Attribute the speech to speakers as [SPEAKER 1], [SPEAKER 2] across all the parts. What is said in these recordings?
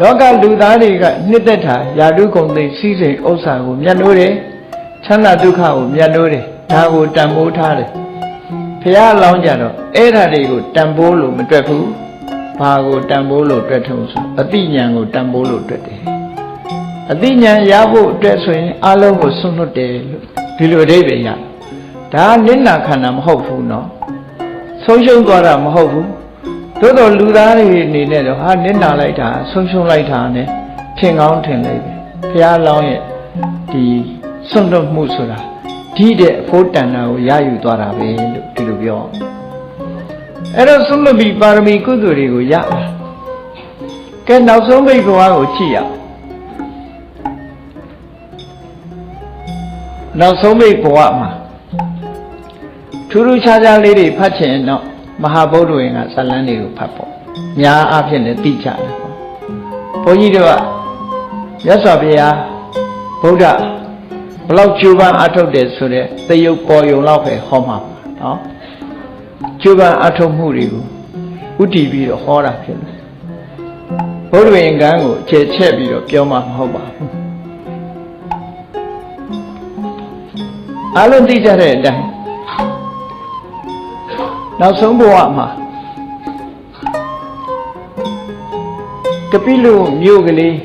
[SPEAKER 1] လောကလူသားတွေကနှစ်သက်တာယာတုဂုံသိစည်းစိမ်ဥစ္စာကိုမြတ်လို့တယ်ချမ်းသာဒုက္ခကိုမြတ်လို့တယ်ဒါကိုတန်ဖိုးထားတယ်ဘုရားလောင်းကြတော့အဲ့ဓာတွေကိုတန်ဖိုးလို့မတွက်ဘူးဘာကိုတန်ဖိုးလို့တွက်ထုံးဆိုအတိညာဏ်ကိုတန်ဖိုးလို့တွက်တယ်အတိညာဏ်ရဖို့အတွက်ဆိုရင်အလုံးကိုဆွန့်လွတ်တယ်လို့ဒီလိုအဓိပ္ပာယ်ရဒါကနိနာခန္ဓာမဟုတ်ဘူးနော်ဆုံးရှုံးသွားတာမဟုတ်ဘူး သို့တော်လူသားတွေအနေနဲ့တော့ဟာနစ်နာလိုက်တာဆုံးရှုံးလိုက်တာ ਨੇ ထင်ကောင်းထင်လိုက်ပဲဘုရားလောင်းရဲ့ဒီစွန့်လွတ်မှုဆိုတာဒီတဲ့အဖို့တန်တာကိုရယူသွားတာပဲလို့ဒီလိုပြောအဲ့တော့စွန့်လွတ်ပြီးပါရမီကုသိုလ်တွေကိုရပါကဲနောက်ဆုံးမိဘဝကိုကြည့်ရအောင်နောက်ဆုံးမိဘဝမှာထူးထူးခြားခြားလေးတွေဖတ်ချင်တော့ မဟာဗုဒ္ဓဝင်ကဇာလန်းတွေကိုဖတ်ပေါ့ညာအဖြစ်လည်းသိကြတယ်ပေါ့ဘုန်းကြီးတို့ကမြတ်စွာဘုရားဗုဒ္ဓဘလောက်ကျူပန်းအထုတ်တယ်ဆိုတဲ့သရုပ်ပေါ်ယုံလောက်ပဲဟောမှာပါနော်ကျူပန်းအထုတ်မှုတွေကိုဥတည်ပြီးတော့ဟောတာဖြစ်တယ်ဘုဒ္ဓဝင်ကံကိုအခြေချက်ပြီးတော့ပြောမှာမဟုတ်ပါဘူးအလုံးသိကြတဲ့အတိုင်း နောက်ဆုံးဘဝမှာကပိလုမြို့ကလေး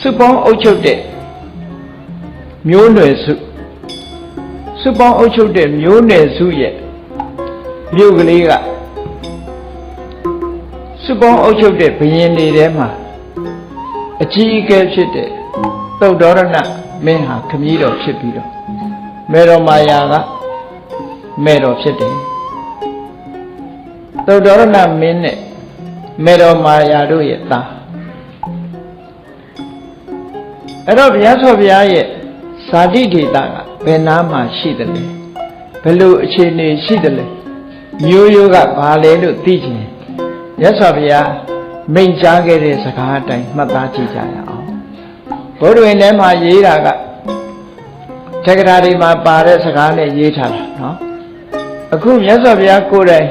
[SPEAKER 1] စုပေါင်းအုပ်ချုပ်တဲ့မျိုးနွယ်စုစုပေါင်းအုပ်ချုပ်တဲ့မျိုးနွယ်စုရဲ့မြို့ကလေးကစုပေါင်းအုပ်ချုပ်တဲ့ဘရင်တွေထဲမှာအကြီးအကဲဖြစ်တဲ့သုတ်တော်ရဏမင်းဟာခမည်းတော်ဖြစ်ပြီးတော့မေတော်မာယာက မဲ့တော်ဖြစ်တယ်သုတ္တရဏမင်းနဲ့မေတော်မာယာတို့ရဲ့သားအဲ့တော့ဘုရားဆောဘုရားရဲ့ဇာတိဒေတာကဘယ်နာမှာရှိတယ်လဲဘယ်လိုအခြေအနေရှိတယ်လဲမျိုးရိုးကဘာလဲလို့သိချင်မြတ်စွာဘုရားမိန့်ကြားခဲ့တဲ့စကားအတိုင်းမှတ်သားကြည့်ကြရအောင်ဘုရားဝင်ထဲမှာရေးတာကတက္ကရာတွေမှာပါတဲ့စကားနဲ့ရေးထားတာနော် အခုမြတ်စွာဘုရားကိုယ်တိုင်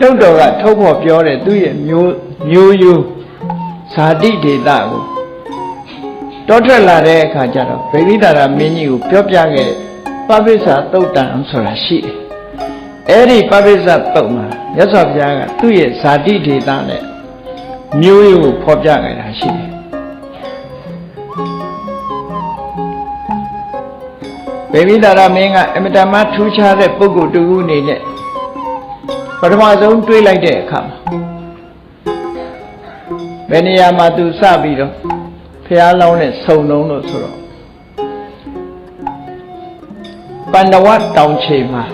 [SPEAKER 1] တုတ်တော်ကထုတ်ဖို့ပြောတယ်သူ့ရဲ့မျိုးမျိုးယူဇာတိဒေတာကိုတောထွက်လာတဲ့အခါကျတော့ဗေဒိတာရမင်းကြီးကိုပြောပြခဲ့တဲ့ပပိစ္ဆာတုတ်တန်ဆိုတာရှိတယ်အဲ့ဒီပပိစ္ဆာတုတ်မှာမြတ်စွာဘုရားကသူ့ရဲ့ဇာတိဒေတာနဲ့မျိုးယူကိုဖော်ပြခဲ့တာရှိတယ် ဘေဘိတာရမင်းကအမတမထူးခြားတဲ့ပုဂ္ဂိုလ်တူဦးအနေနဲ့ပထမဆုံးတွေးလိုက်တဲ့အခါမှာဘယ်နေရာမှာသူစပြီးတော့ဖះလောင်းနဲ့ဆုံလုံးလို့ဆိုတော့ပန္နဝတောင်ချေမှာ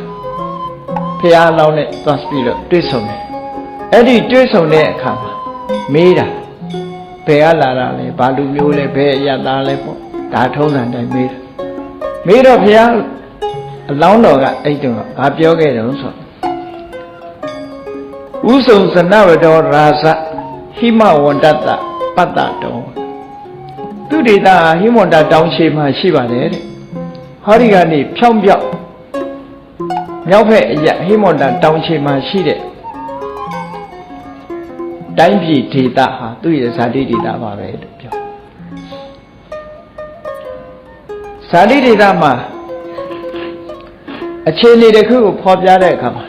[SPEAKER 1] ဖះလောင်းနဲ့သွားပြီးတော့တွေးဆုံတယ်အဲ့ဒီတွေးဆုံတဲ့အခါမှာမေးတာဘယ်ကလာတာလဲဘာလူမျိုးလဲဘယ်အရသားလဲပေါ့ဒါထုံးစံတိုင်းမေးတာ မေးတော့ဘုရားအလောင်းတော်ကအဲ့တုန်းကဘာပြောခဲ့တယ်ဆိုဥဆုံစနဝတောရာဇဟိမဝန္တတပတ္တတောသူဒေတာဟိမဝန္တတောင်းရှိမှရှိပါတယ်တဲ့ဟောဒီကနေဖြောင်းပြောက်မြောက်ဖက်အရဟိမဝန္တတောင်းရှိမှရှိတဲ့တိုင်းပြည်ဒေတာဟာသူ့ရဲ့ဇာတိဒေတာပါပဲလို့ပြော ဇာတိဒေတာမှာအခြေအနေတစ်ခုကိုဖော်ပြတဲ့အခါမှာ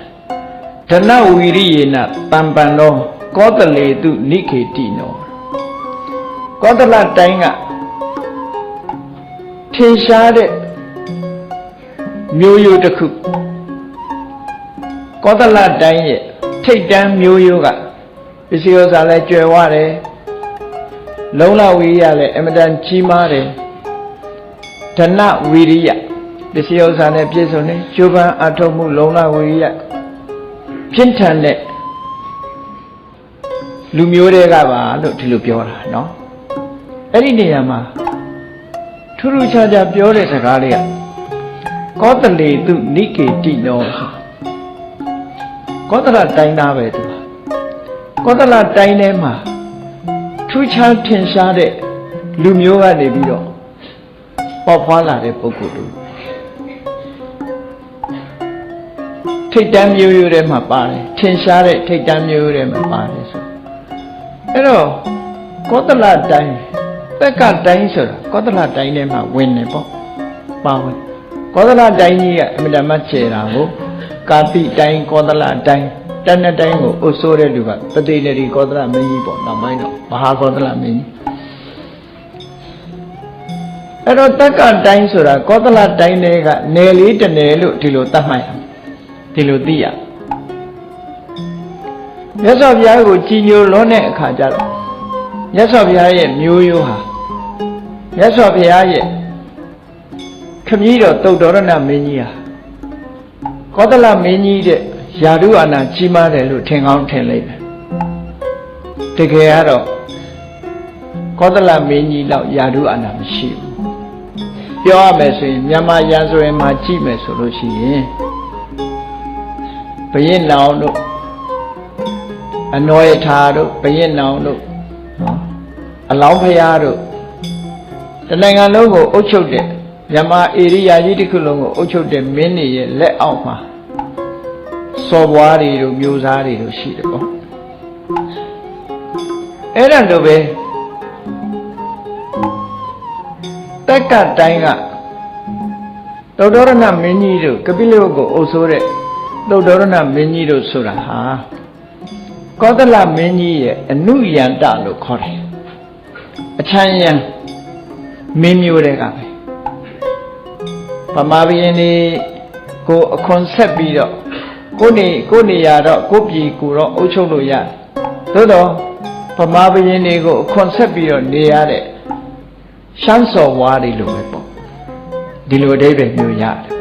[SPEAKER 1] ဒနဝီရိယေနတံပံသောကောတလေတုနိခေတိနောကောတလတိုင်းကထင်ရှားတဲ့မျိုးရိုးတစ်ခုကောတလတိုင်းရဲ့ထိတ်တန်းမျိုးရိုးကပစ္စည်းဥစ္စာလည်းကျွယ်ဝတယ်လုံလဝီရလည်းအမတန်ကြီးမားတယ် ဓနဝီရိယပစ္စည်းဥစ္စာနဲ့ပြည့်စုံတယ်ကျိုးပန်းအထုတ်မှုလုံလဝီရိယပြင်းထန်တဲ့လူမျိုးတွေကပါလို့ဒီလိုပြောတာเนาะအဲ့ဒီနေရာမှာထူးထူးခြားခြားပြောတဲ့စကားလေးကကောတလေတုနိကေတိနောကောတလတိုင်းသားပဲသူကောတလတိုင်းထဲမှာထူးခြားထင်ရှားတဲ့လူမျိုးကနေပြီးတော့ ပေါ်ဖွာလာတဲ့ပုဂ္ဂိုလ်တို့ထိတ်တန်းမျိုးရိုးထဲမှာပါတယ်ထင်ရှားတဲ့ထိတ်တန်းမျိုးရိုးထဲမှာပါတယ်ဆိုအဲ့တော့ကောသလတိုင်းတက်ကတိုင်းဆိုတာကောသလတိုင်းထဲမှာဝင်နေပေါ့ပါဝင်ကောသလတိုင်းကြီးကအမြဲတမ်းချေတာကိုကာတိတိုင်းကောသလတိုင်းတဏ္ဍတိုင်းကိုအုပ်စိုးတဲ့လူကပတိနေရီကောသလမင်းကြီးပေါ့နောက်ပိုင်းတော့မဟာကောသလမင်းကြီး အဲ့တော့တက်ကတိုင်းဆိုတာကောသလတိုင်းတွေကနေလေးတစ်နယ်လို့ဒီလိုသတ်မှတ်ရမယ်ဒီလိုသိရမြတ်စွာဘုရားကိုကြည်ညိုလွန်းတဲ့အခါကျတော့မြတ်စွာဘုရားရဲ့မျိုးရိုးဟာမြတ်စွာဘုရားရဲ့ခမည်းတော်တုတ်တော်ရဏမင်းကြီးဟာကောသလမင်းကြီးတဲ့ယာဓုအာနာကြီးမားတယ်လို့ထင်ကောင်းထင်လိမ့်မယ်တကယ်ကတော့ကောသလမင်းကြီးတော့ယာဓုအာနာမရှိဘူး ပြောရမယ်ဆိုရင်မြန်မာရာဇဝင်မှာကြည့်မယ်ဆိုလို့ရှိရင်ဘရင်နောင်တို့အနောယထာတို့ဘရင်နောင်တို့နော်အလောင်းဖရာတို့တနိုင်ငံလုံးကိုအုပ်ချုပ်တဲ့မြန်မာဧရိယာကြီးတစ်ခုလုံးကိုအုပ်ချုပ်တဲ့မင်းတွေရဲ့လက်အောက်မှာစော်ဘွားတွေတို့မျိုးစားတွေတို့ရှိတယ်ပေါ့အဲ့ဒါလိုပဲ တက်ကတိုင်းကသုတ္တရဏမင်းကြီးတို့ကပိလဝတ်ကိုအုပ်ဆိုးတဲ့သုတ္တရဏမင်းကြီးတို့ဆိုတာဟာကောသလမင်းကြီးရဲ့အနုယန္တလို့ခေါ်တယ်အချမ်းယံမင်းမျိုးတွေကပဲဗမာပြည်နေကိုအခွန်ဆက်ပြီးတော့ကိုနေကိုနေရတော့ကိုပြည်ကိုတော့အုပ်ချုပ်လို့ရတယ်သို့တော့ဗမာပြည်နေကိုအခွန်ဆက်ပြီးတော့နေရတဲ့ ရှမ်းစော်ဝါးတွေလိုပဲပေါ့ဒီလိုအဓိပ္ပာယ်မျိုးရတယ်